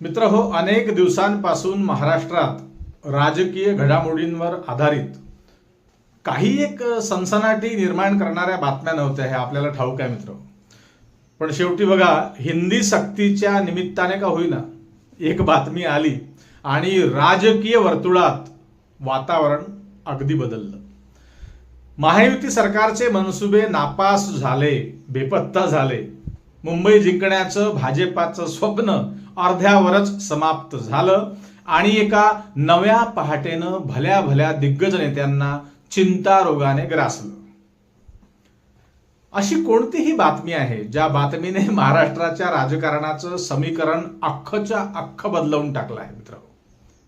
मित्र हो अनेक दिवसांपासून महाराष्ट्रात राजकीय घडामोडींवर आधारित काही एक सनसनाटी निर्माण करणाऱ्या बातम्या नव्हत्या हे आपल्याला ठाऊक आहे मित्र हो. पण शेवटी बघा हिंदी सक्तीच्या निमित्ताने का होईना एक बातमी आली आणि राजकीय वर्तुळात वातावरण अगदी बदललं. महायुती सरकारचे मनसुबे नापास झाले बेपत्ता झाले. मुंबई जिंकण्याचं भाजपाचं स्वप्न अर्ध्यावरच समाप्त झालं. आणि एका नव्या पहाटेनं भल्या भल्या दिग्गज नेत्यांना चिंता रोगाने ग्रासलं. अशी कोणतीही बातमी आहे ज्या बातमीने महाराष्ट्राच्या राजकारणाचं समीकरण अख्खच्या अख्ख बदलवून टाकलं आहे मित्र.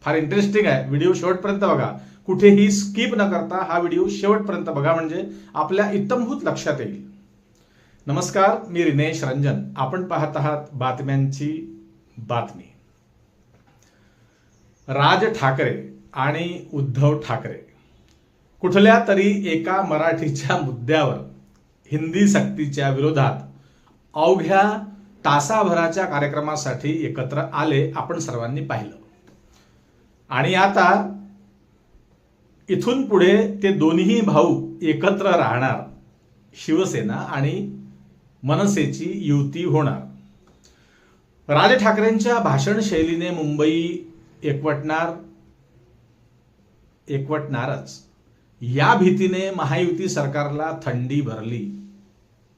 फार इंटरेस्टिंग आहे. व्हिडिओ शेवटपर्यंत बघा. कुठेही स्किप न करता हा व्हिडिओ शेवटपर्यंत बघा म्हणजे आपल्या इत्तमभूत लक्षात येईल. नमस्कार मी रिनेश रंजन. आपण पाहत आहात बातम्यांची बातमी. राज ठाकरे आणि उद्धव ठाकरे. कुठल्या तरी एका मराठीच्या मुद्द्यावर हिंदी सक्तीच्या विरोधात अवघ्या तासाभराच्या कार्यक्रमासाठी एकत्र आले आपण सर्वांनी पाहिलं. आणि आता इथून पुढे ते दोन्ही भाऊ एकत्र राहणार शिवसेना आणि मनसेची युती होणार. राज ठाकरेंच्या भाषण शैलीने मुंबई एकवटणार एकवटणारच. या भीतीने महायुती सरकारला थंडी भरली.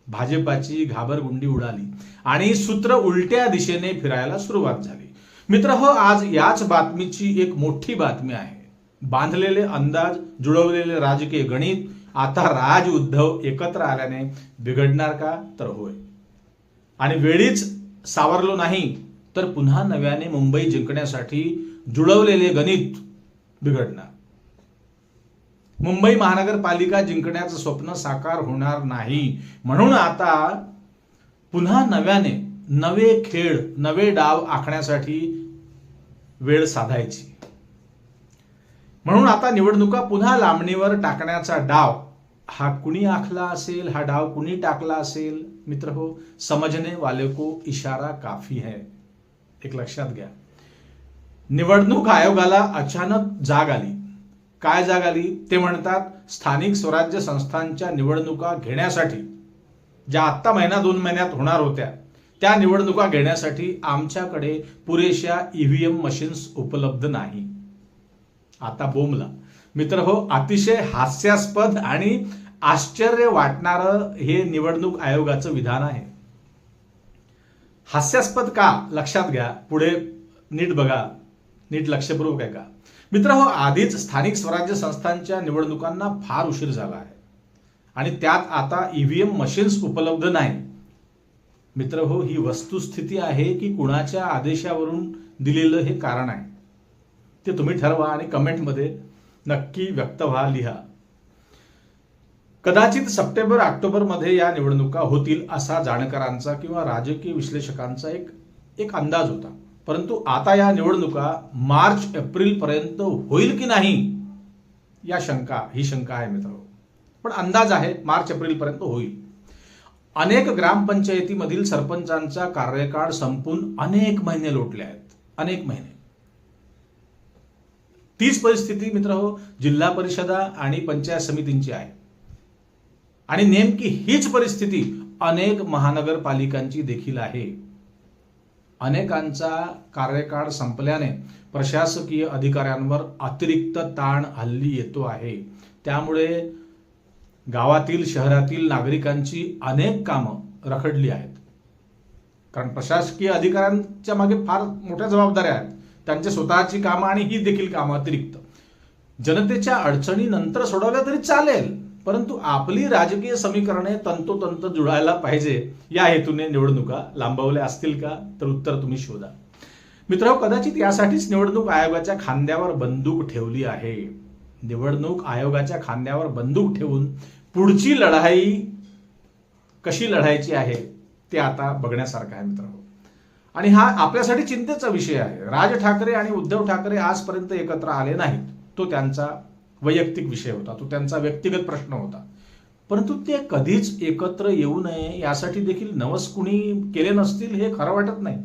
भाजपाची घाबरगुंडी उडाली आणि सूत्र उलट्या दिशेने फिरायला सुरुवात झाली. मित्र हो आज याच बातमीची एक मोठी बातमी आहे. बांधलेले अंदाज जुळवलेले राजकीय गणित आता राज उद्धव एकत्र आल्याने बिघडणार का? तर होय. आणि वेळीच सावरलो नाही तर पुन्हा नव्याने मुंबई जिंकण्यासाठी जुळवलेले गणित बिघडणार. मुंबई महानगरपालिका जिंकण्याचं स्वप्न साकार होणार नाही. म्हणून आता पुन्हा नव्याने नवे खेळ नवे डाव आखण्यासाठी वेळ साधायची. म्हणून आता निवडणुका पुन्हा लांबणीवर टाकण्याचा डाव हा कुणी आखला असेल हा डाव कुणी टाकला असेल? मित्र हो समजने वाले को इशारा काफी है। एक लक्षात घ्या निवडणूक आयोगाला अचानक जाग आली। काय जाग आली? ते म्हणतात स्थानिक स्वराज्य संस्थांच्या निवडणुका घेण्यासाठी ज्या आत्ता महिना दोन महिन्यात होणार होत्या त्या निवडणुका घेण्यासाठी आमच्याकडे पुरेशा ईव्हीएम मशीन्स उपलब्ध नाही. आता बोमला मित्र हो अतिशय हास्यास्पद आणि आश्चर्य वाटणारं हे निवडणूक आयोगाचं विधान आहे. हास्यास्पद का? लक्षात घ्या. पुढे नीट बघा. नीट लक्षपूर्वक आहे का मित्र हो आधीच स्थानिक स्वराज्य संस्थांच्या निवडणुकांना फार उशीर झाला आहे. आणि त्यात आता ईव्हीएम मशीन्स उपलब्ध नाही. मित्र हो ही वस्तुस्थिती आहे की कुणाच्या आदेशावरून दिलेलं हे कारण आहे. ते तुम्ही ठरवा आणि कमेंटमध्ये नक्की व्यक्त व्हा लिहा. कदाचित सप्टेंबर ऑक्टोबरमध्ये या निवडणुका होतील असा जाणकारांचा किंवा राजकीय विश्लेषकांचा एक एक अंदाज होता. परंतु आता या निवडणुका मार्च एप्रिल पर्यंत होईल की नाही या शंका ही शंका आहे मित्र पण अंदाज आहे मार्च एप्रिल पर्यंत होईल. अनेक ग्रामपंचायतीमधील सरपंचांचा कार्यकाळ संपून अनेक महिने लोटले आहेत. अनेक महिने. तीच परिस्थिती मित्र हो जिल्हा परिषदा आणि पंचायत समितींची आहे. आणि नेमकी हीच परिस्थिती अनेक महानगरपालिकांची देखील आहे. अनेकांचा कार्यकाळ संपल्याने प्रशासकीय अधिकाऱ्यांवर अतिरिक्त ताण हल्ली येतो आहे. त्यामुळे गावातील शहरातील नागरिकांची अनेक कामं रखडली आहेत. कारण प्रशासकीय अधिकाऱ्यांच्या मागे फार मोठ्या जबाबदाऱ्या आहेत. त्यांच्या स्वतःची कामं आणि ही देखील कामं अतिरिक्त. जनतेच्या अडचणी नंतर सोडवल्या तरी चालेल. परंतु आपली राजकीय समीकरणे तंतोतंत जुळायला पाहिजे या हेतूने निवडणुका लांबवल्या असतील का? तर उत्तर तुम्ही शोधा. मित्र कदाचित यासाठीच निवडणूक आयोगाच्या खांद्यावर बंदूक ठेवली आहे. निवडणूक आयोगाच्या खांद्यावर बंदूक ठेवून पुढची लढाई कशी लढायची आहे ते आता बघण्यासारखं आहे मित्र आणि हा आपल्यासाठी चिंतेचा विषय आहे. राज ठाकरे आणि उद्धव ठाकरे आजपर्यंत एकत्र आले नाहीत. तो त्यांचा वैयक्तिक विषय होता तो त्यांचा व्यक्तिगत प्रश्न होता. परंतु ते कधीच एकत्र येऊ नये यासाठी देखील नवस कुणी केले नसतील हे खरं वाटत नाही.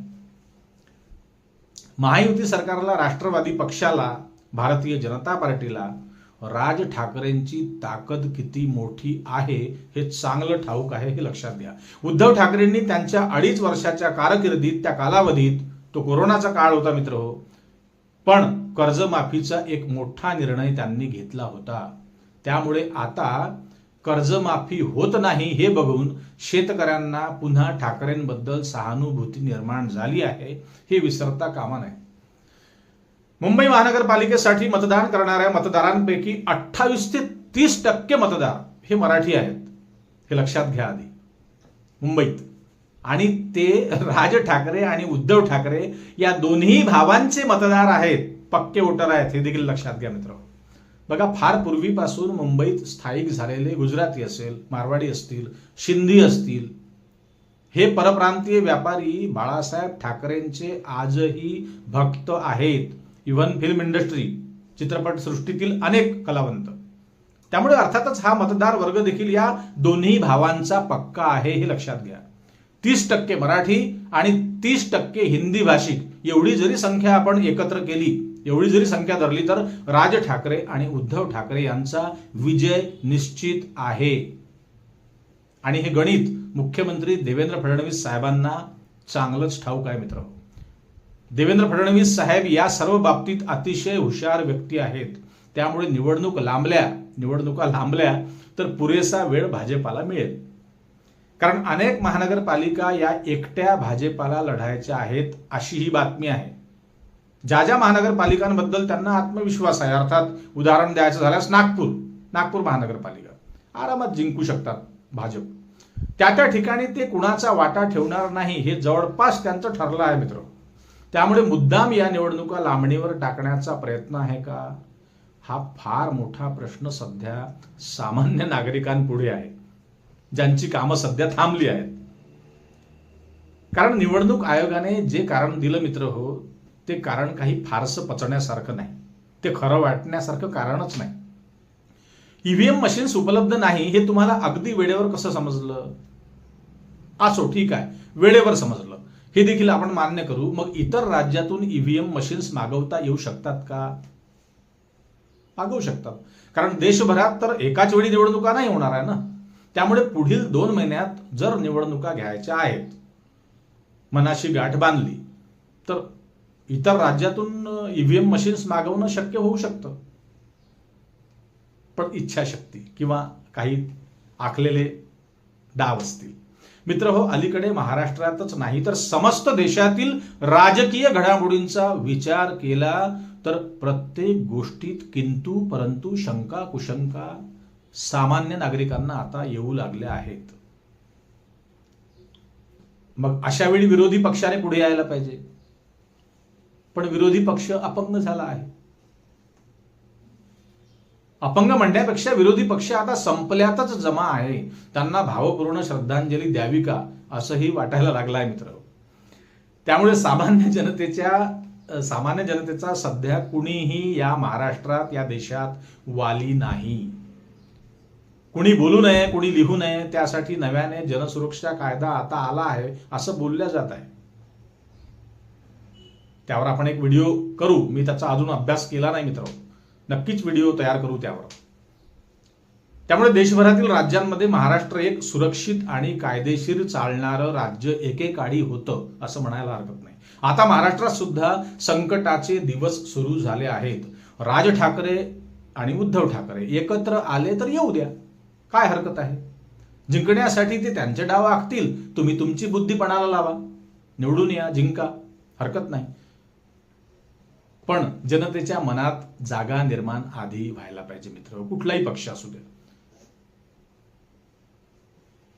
महायुती सरकारला राष्ट्रवादी पक्षाला भारतीय जनता पार्टीला राज ठाकरेंची ताकद किती मोठी आहे हे चांगलं ठाऊक आहे हे लक्षात घ्या. उद्धव ठाकरेंनी त्यांच्या अडीच वर्षाच्या कारकिर्दीत त्या कालावधीत तो कोरोनाचा काळ होता मित्र हो पण कर्जमाफीचा एक मोठा निर्णय त्यांनी घेतला होता. त्यामुळे आता कर्जमाफी होत नाही हे बघून शेतकऱ्यांना पुन्हा ठाकरेंबद्दल सहानुभूती निर्माण झाली आहे हे विसरता कामा नाही मुंबई महानगरपालिकेसाठी मतदान करणाऱ्या मतदारांपैकी अठ्ठावीस ते तीस टक्के मतदार हे मराठी आहेत हे लक्षात घ्या आधी. मुंबईत. आणि ते राज ठाकरे आणि उद्धव ठाकरे या दोन्ही भावांचे मतदार आहेत. पक्के वोटर आहेत हे देखील लक्षात घ्या मित्र. बघा फार पूर्वीपासून मुंबईत स्थायिक झालेले गुजराती असेल मारवाडी असतील सिंधी असतील हे परप्रांतीय व्यापारी बाळासाहेब ठाकरेंचे आजही भक्त आहेत. इव्हन फिल्म इंडस्ट्री चित्रपट सृष्टीतील अनेक कलावंत. त्यामुळे अर्थातच हा मतदार वर्ग देखील या दोन्ही भावांचा पक्का आहे हे लक्षात घ्या. तीस टक्के मराठी आणि तीस टक्के हिंदी भाषिक. एवढी जरी संख्या आपण एकत्र केली एवढी जरी संख्या धरली तर राज ठाकरे आणि उद्धव ठाकरे यांचा विजय निश्चित आहे. आणि हे गणित मुख्यमंत्री देवेंद्र फडणवीस साहेबांना चांगलंच ठाऊक आहे मित्र. देवेंद्र फडणवीस साहेब या सर्व बाबतीत अतिशय हुशार व्यक्ती आहेत. त्यामुळे निवडणूक लांबल्या निवडणुका लांबल्या तर पुरेसा वेळ भाजपाला मिळेल. कारण अनेक महानगरपालिका या एकट्या भाजपाला लढायच्या आहेत अशी ही बातमी आहे. ज्या ज्या महानगरपालिकांबद्दल त्यांना आत्मविश्वास आहे अर्थात उदाहरण द्यायचं झाल्यास नागपूर नागपूर महानगरपालिका. आरामात जिंकू शकतात भाजप. त्या त्या ठिकाणी ते कुणाचा वाटा ठेवणार नाही हे जवळपास त्यांचं ठरलं आहे मित्र. त्यामुळे मुद्दाम या निवडणुका लांबणीवर टाकण्याचा प्रयत्न आहे का? हा फार मोठा प्रश्न सध्या सामान्य नागरिकांपुढे आहे. ज्यांची कामं सध्या थांबली आहेत. कारण निवडणूक आयोगाने जे कारण दिलं मित्र हो ते कारण काही फारसं पचण्यासारखं नाही. ते खरं वाटण्यासारखं कारणच नाही. ईव्हीएम मशीन्स उपलब्ध नाही हे तुम्हाला अगदी वेळेवर कसं समजलं? असो ठीक आहे. वेळेवर समजलं. हे देखील आपण मान्य करू. मग इतर राज्यातून ईव्हीएम मशीन्स मागवता येऊ शकतात का? मागवू शकतात. कारण देशभरात तर एकाच वेळी निवडणुका नाही होणार आहे ना? त्यामुळे पुढील दोन महिन्यात जर निवडणुका घ्यायच्या आहेत मनाशी गाठ बांधली तर इतर राज्यातून ईव्हीएम मशीन्स मागवणं शक्य होऊ शकतं. पण इच्छाशक्ती किंवा काही आखलेले डाव असतील. मित्र हो अलीकडे महाराष्ट्रातच नाही तर समस्त देशातील राजकीय घडामोडींचा विचार केला तर प्रत्येक गोष्टीत किंतु परंतु शंका कुशंका सामान्य नागरिकांना आता येऊ लागल्या आहेत. मग अशा वेळी विरोधी पक्षाने पुढे यायला पाहिजे. पण विरोधी पक्ष अपंग झाला आहे. अपंग म्हणण्यापेक्षा विरोधी पक्ष आता संपल्यातच जमा आहे. त्यांना भावपूर्ण श्रद्धांजली द्यावी का असंही वाटायला लागलाय मित्र. त्यामुळे सामान्य जनतेच्या सामान्य जनतेचा सध्या कुणीही या महाराष्ट्रात या देशात वाली नाही. कुणी बोलू नये कुणी लिहू नये त्यासाठी नव्याने जनसुरक्षा कायदा आता आला आहे असं बोलल्या जात आहे. त्यावर आपण एक व्हिडिओ करू. मी त्याचा अजून अभ्यास केला नाही मित्र नक्कीच व्हिडिओ तयार करू त्यावर. त्यामुळे देशभरातील राज्यांमध्ये महाराष्ट्र एक सुरक्षित आणि कायदेशीर चालणारं राज्य एकेकाळी होतं असं म्हणायला हरकत नाही. आता महाराष्ट्रात सुद्धा संकटाचे दिवस सुरू झाले आहेत. राज ठाकरे आणि उद्धव ठाकरे एकत्र आले तर येऊ द्या. काय हरकत आहे? जिंकण्यासाठी ते त्यांचे डाव आखतील. तुम्ही तुमची बुद्धीपणाला लावा. निवडून या जिंका. हरकत नाही. पण जनतेच्या मनात जागा निर्माण आधी व्हायला पाहिजे मित्र. कुठलाही पक्ष असू दे.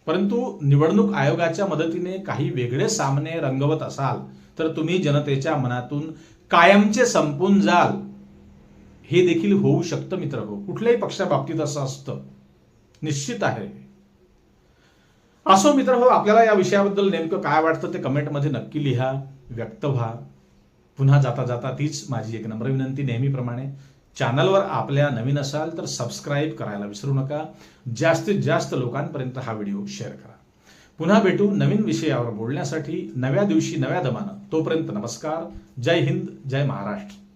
परंतु निवडणूक आयोगाच्या मदतीने काही वेगळे सामने रंगवत असाल तर तुम्ही जनतेच्या मनातून कायमचे संपून जाल. हे देखील होऊ शकतं मित्र. हो कुठल्याही पक्षाबाबतीत असं असतं. निश्चित आहे. असो मित्र हो आपल्याला या विषयाबद्दल नेमकं काय वाटतं ते कमेंटमध्ये नक्की लिहा व्यक्त व्हा. पुन्हा जाता जाता तीच माझी एक नम्र विनंती नेहमीप्रमाणे. चॅनलवर आपल्या नवीन असाल तर सबस्क्राईब करायला विसरू नका. जास्तीत जास्त लोकांपर्यंत हा व्हिडिओ शेअर करा. पुन्हा भेटू नवीन विषयावर बोलण्यासाठी. नव्या दिवशी नव्या दमानं. तोपर्यंत नमस्कार. जय हिंद जय महाराष्ट्र.